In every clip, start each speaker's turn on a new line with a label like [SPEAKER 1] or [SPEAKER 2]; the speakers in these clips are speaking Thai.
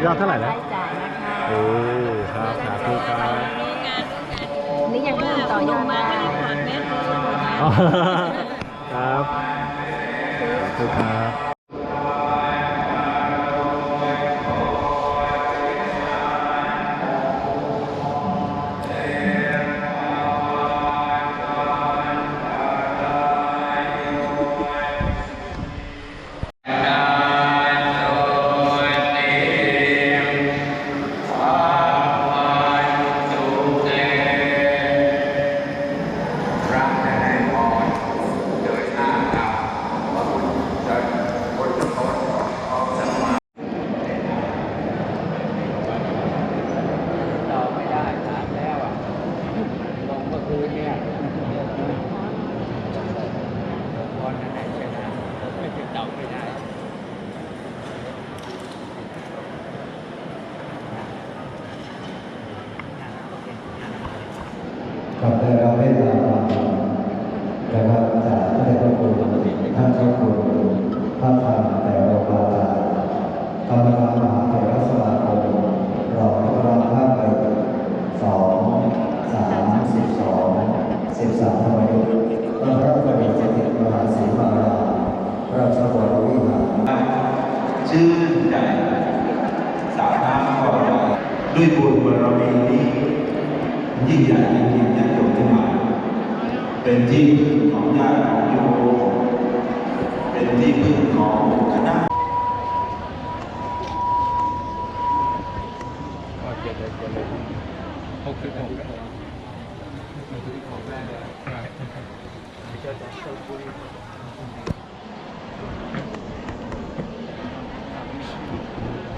[SPEAKER 1] เท่าไหร่นะ
[SPEAKER 2] รายจ่ายนะคะ
[SPEAKER 1] โอ้ ครับสาธุครับ
[SPEAKER 2] นี่ยังเพิ่มต่อยอดได้
[SPEAKER 1] อ๋อครับสาธุครับ
[SPEAKER 3] ต่อไม่ได้ถามแล้วอะลงเมื่อคืนเนี่ยบอลนั้นไหนชนะไม่ติดต่อไม่ได้
[SPEAKER 4] กับได้รับเมตตานะครับจากพระเดชพระคุณท่านเจ้าคุณพระธรรมแต่โรบาลากรรมการมหาเถรสมาคมรองเจ้าคณะภาคหนึ่งสองสามสิบสองสิบสามธรรมยุทธ์ต้นพระกบิณฑิตมหาศรีมาราราชวรวิหาร
[SPEAKER 5] ชื่นใจสาธารณพอด้วยบุญบารมีนี้ยิ่งใหญ่จริงๆญาติโยมทั้งหลาย เป็นที่พึ่งของญาติของโยมเป็นที่พึ่งของคณะ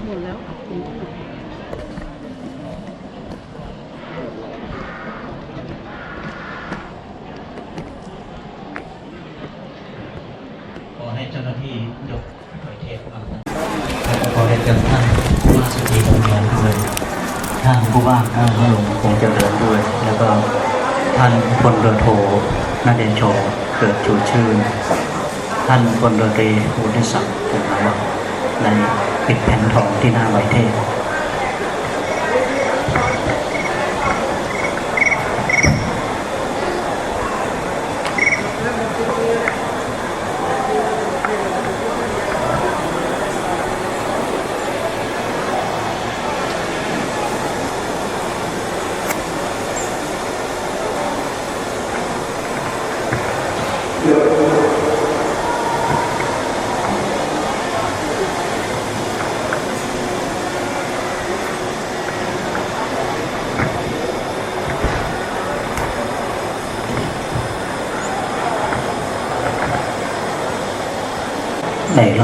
[SPEAKER 2] หมดแล้ว
[SPEAKER 6] ขอให้ เจ้าหน้าที่ยกหน่วยเทพมาแล้วก็ขอให้เจ้าท่านผู้ว่าสุธีดำเนินด้วยท่านผู้ว่าท่านพระหลวงคงเจริญด้วย แล้วก็ท่านพลเรือโทนาเดชโชเกิดชูชื่น ท่านพลเรือตรีอุทิศักดิ์ภูมิวัฒน์ในปิดแผ่นทองที่หน้าไวเทพ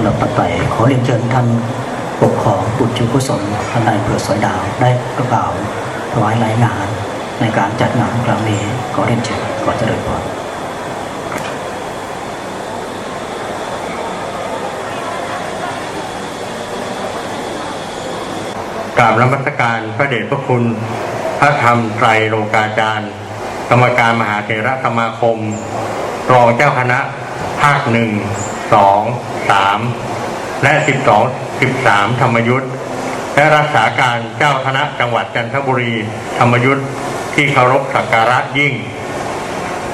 [SPEAKER 6] ในลำดับต่อไปขอเรียนเชิญท่านปกครองบุตรจุกุศลท่านนายอำเภอสอยดาวได้กระเป๋าถวายรายงาน ในการจัดงานครั้งนี้ขอเรียนเชิญขอเจริญพร
[SPEAKER 7] กราบนมัสการพระเดชพระคุณ พระธรรมไตรโลกาจารย์ กรรมการมหาเถระสมาคม รองเจ้าคณะภาคหนึ่ง สองสามและสิบสองสิบสามธรรมยุทธ์และรักษาการเจ้าคณะจังหวัดจันทบุรี ธรรมยุทธ์ที่เคารพสักการะยิ่ง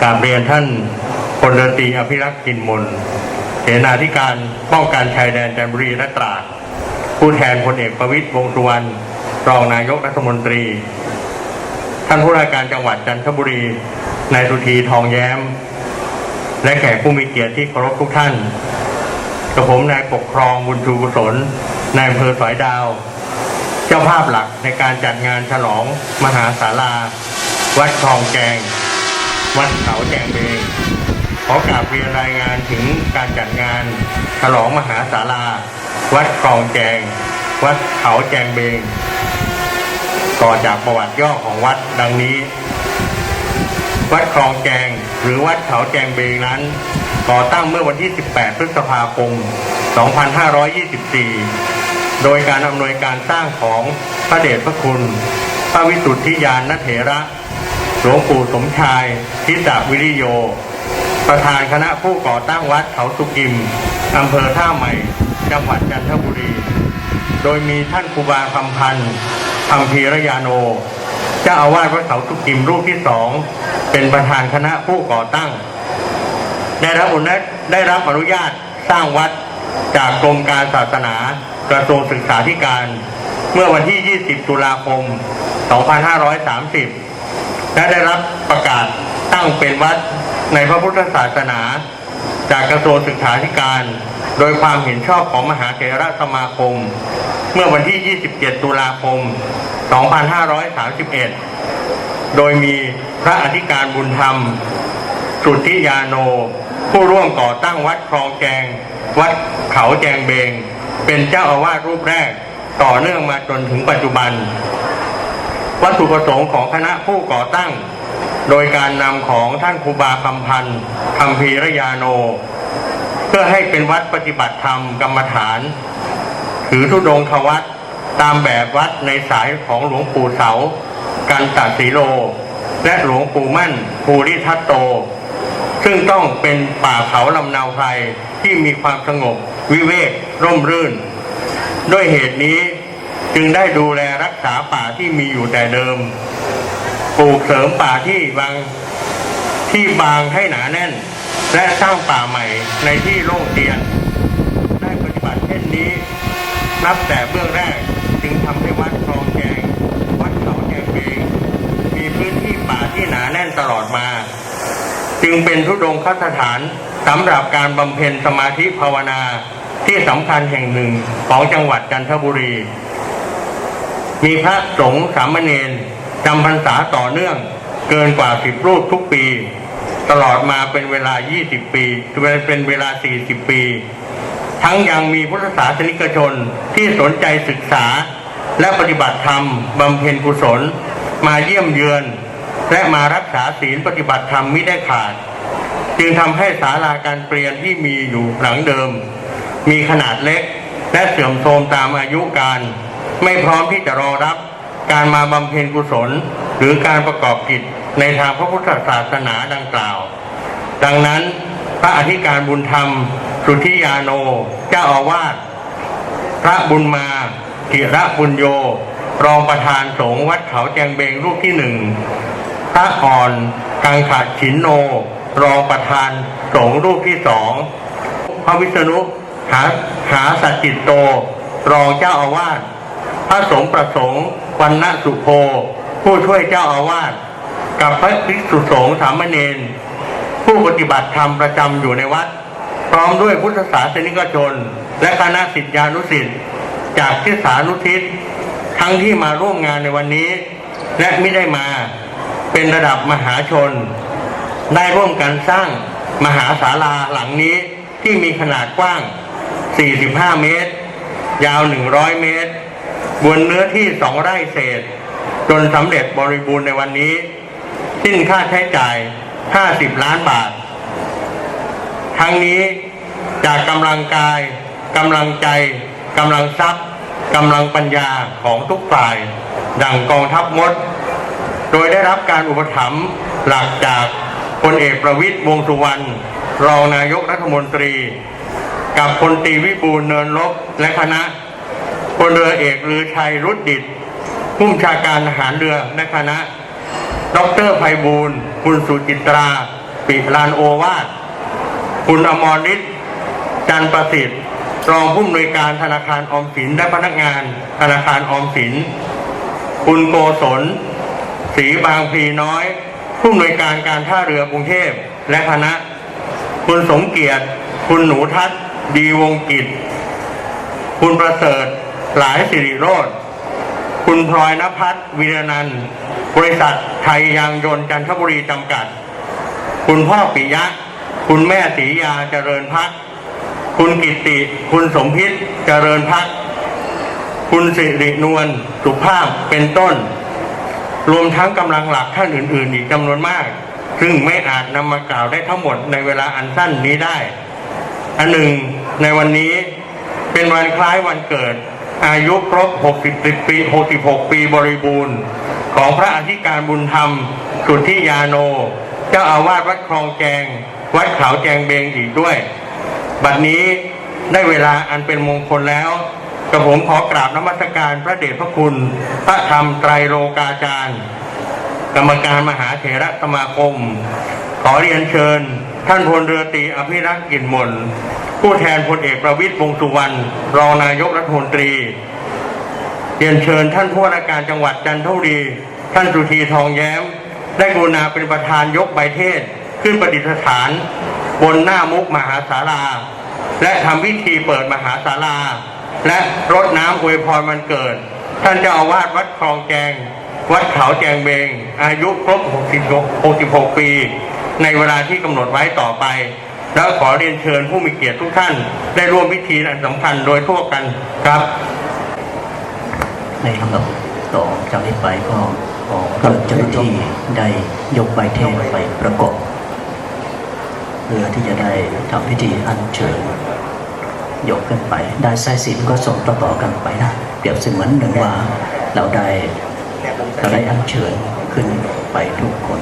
[SPEAKER 7] กราบเรียนท่านพลตรีอภิรักษ์กินมนเสนาธิการป้องกันชายแดนจันทบุรีและตราดผู้แทนพลเอกประวิตรวงสุวรรณรองนายกรัฐมนตรี ท่านผู้ราชการจังหวัดจันทบุรีนายสุธีทองแย้ม และแขกผู้มีเกียรติที่เคารพทุกท่านกับผมนายปกครองบุญชูกุศลนายอำเภอสอยดาว เจ้าภาพหลักในการจัดงานฉลองมหาศาลา วัดคลองแจงวัดเขาแจงเบงขอกราบเรียนรายงานถึงการจัดงานฉลองมหาศาลา วัดคลองแจง วัดเขาแจงเบง ต่อจากประวัติย่อของวัดดังนี้ วัดคลองแจงหรือวัดเขาแจงเบงนั้น ก่อตั้งเมื่อวันที่ 18 พฤษภาคม 2524 โดยการอำนวยการสร้างของพระเดชพระคุณ พระวิสุทธิยานเถระหลวงปู่สมชายทิตวิริโย ประธานคณะผู้ก่อตั้งวัดเขาสุกิมอำเภอท่าใหม่ จังหวัดจันทบุรี โดยมีท่านครูบาคำพันธ์คำพีรยาโน เจ้าอาวาสวัดเขาทุกกิมรูปที่สองเป็นประธานคณะผู้ก่อตั้ง ได้รับอนุญาตได้รับอนุญาตสร้างวัดจากกรมการศาสนากระทรวงศึกษาธิการ เมื่อวันที่ 20 ตุลาคม 2530 และได้รับประกาศตั้งเป็นวัดในพระพุทธศาสนา จากกระทรวงศึกษาธิการ โดยความเห็นชอบของมหาเถรสมาคม เมื่อวันที่ 27 ตุลาคม 2531 โดยมีพระอธิการบุญธรรม สุทธิยาโน ผู้ร่วมก่อตั้งวัดคลองแจงวัดเขาแจงเบง เป็นเจ้าอาวาสรูปแรก ต่อเนื่องมาจนถึงปัจจุบัน วัตถุประสงค์ของคณะผู้ก่อตั้ง โดยการนำของท่านครูบาคำพันธ์คำพีรยาโน เพื่อให้เป็นวัดปฏิบัติธรรมกรรมฐาน ถือธุดงควัด ตามแบบวัดในสายของหลวงปู่เสา กันตสีโล และหลวงปู่มั่นภูริทัตโต ซึ่งต้องเป็นป่าเขาลำนาวไพรที่มีความสงบ วิเวกร่มรื่น ด้วยเหตุนี้จึงได้ดูแลรักษาป่าที่มีอยู่แต่เดิม ปลูกเสริมป่าที่บางที่บางให้หนาแน่น และสร้างป่าใหม่ในที่โล่งเตียน ได้ปฏิบัติเช่นนี้ นับแต่เบื้องแรก จึงเป็นทุดงคสถานสำหรับการบำเพ็ญสมาธิภาวนาที่สำคัญแห่งหนึ่งของจังหวัดจันทบุรี มีพระสงฆ์สามเณรจำพรรษาต่อเนื่องเกินกว่าสิบรูปทุกปี ตลอดมาเป็นเวลา 20 ปีเป็นเวลา 40 ปี ทั้งยังมีพุทธศาสนิกชนที่สนใจศึกษาและปฏิบัติธรรมบำเพ็ญกุศล มาเยี่ยมเยือน และมารักษาศีลปฏิบัติธรรมไม่ได้ขาด จึงทำให้ศาลาการเปลี่ยนที่มีอยู่หลังเดิม มีขนาดเล็กและเสื่อมโทรมตามอายุการ ไม่พร้อมที่จะรอรับการมาบำเพ็ญกุศล หรือการประกอบกิจในทางพระพุทธศาสนาดังกล่าว ดังนั้นพระอธิการบุญธรรม สุทธิยาโน เจ้าอาวาสพระบุญมาธิระบุญโย รองประธานสงฆ์วัดเขาแจงเบงรูปที่หนึ่ง พระอ่อนกังขาดฉินโน รองประธานสงฆ์รูปที่สองพระวิษณุหาหาสัจจิตโต รองเจ้าอาวาสพระสงฆ์ประสงค์วันณสุโภ ผู้ช่วยเจ้าอาวาสกับพระภิกษุสงฆ์สามเณรผู้ปฏิบัติธรรมประจำอยู่ในวัด พร้อมด้วยพุทธศาสนิกชน และคณะสิทธิานุสิทธิ์จากทิศานุทิศทั้งที่มาร่วมงานในวันนี้ และไม่ได้มา เป็นระดับมหาชน ได้ร่วมกันสร้างมหาศาลาหลังนี้ที่มีขนาดกว้าง 45 เมตร ยาว 100 เมตร บนเนื้อที่สองไร่เศษ จนสำเร็จบริบูรณ์ในวันนี้ สิ้นค่าใช้จ่าย 50 ล้านบาท ทั้งนี้จากกำลังกายกำลังใจกำลังทรัพย์กำลังปัญญาของทุกฝ่าย ดังกองทัพมด โดยได้รับการอุปถัมภ์หลักจากพลเอกประวิตยวงษ์สุวรรณรองนายกรัฐมนตรี กับพลตรีวิบูลเนินลบและคณะพลเรือเอกลือชัยรุดดิตผู้บัญชาการทหารเรือและคณะ ดรไพบูลคุณสุจิตรา ปิลานโอวาทคุณอมรฤทธิ์จันประสิทธิ์ รองผู้อำนวยการธนาคารออมสินและพนักงานธนาคารออมสิน คุณโกศล ศรีบางพลีน้อย ผู้อำนวยการการท่าเรือกรุงเทพและคณะ คุณสมเกียรติ คุณหนูทัศน์ดีวงกิจ คุณประเสริฐหลายสิริโรธคุณพลอยนภัสวีรนันท์บริษัทไทยยางยนต์จันทบุรีจำกัด คุณพ่อปิยะ คุณแม่ศรียาเจริญพัก คุณกิตติคุณสมพิษเจริญพัก คุณสิรินวลสุภาพเป็นต้น รวมทั้งกำลังหลักท่านอื่น ๆ อีกจำนวนมาก ซึ่งไม่อาจนำมากล่าวได้ทั้งหมดในเวลาอันสั้นนี้ได้ อันหนึ่งในวันนี้เป็นวันคล้ายวันเกิด อายุครบ 60 ปี 66 ปีบริบูรณ์ ของพระอธิการบุญธรรม สุทธิยาโน เจ้าอาวาสวัดคลองแจง วัดเขาแจงเบงอีกด้วย บัดนี้ได้เวลาอันเป็นมงคลแล้ว กกับผมขอกราบนมัสการพระเดชพระคุณ พระธรรมไตรโลกาจารย์ กรรมการมหาเถระสมาคม ขอเรียนเชิญ ท่านพลเรือตรีอภิรักษ์กินมนผู้แทนพลเอกประวิตยวงสุวรรณรองนายกรัฐมนตรี เรียนเชิญท่านผู้ว่าการจังหวัดจันทบุรี ท่านสุธีทองแย้ม ได้กรุณาเป็นประธานยกใบเทศ ขึ้นประดิษฐาน บนหน้ามุกมหาศาลา และทำพิธีเปิดมหาศาลา และรดน้ำอวยพรวันเกิด ท่านเจ้าอาวาสวัดคลองแจง วัดเขาแจงเบง อายุครบ 66 ปี ในเวลาที่กำหนดไว้ต่อไป แล้วขอเรียนเชิญผู้มีเกียรติทุกท่าน ได้ร่วมพิธีอันสำคัญโดยทั่วกันครับ
[SPEAKER 6] ในลำดับต่อจากนี้ไปก็ขอเริ่มเจ้าหน้าที่ได้ยกใบเทศไปประกอบเพื่อที่จะได้ทำพิธีอัญเชิญ ยกขึ้นไป ได้สายสินก็ส่งต่อๆกันไปนะเปรียบเสมือนหนึ่งว่าเราได้เราได้อัญเชิญขึ้นไปทุกคน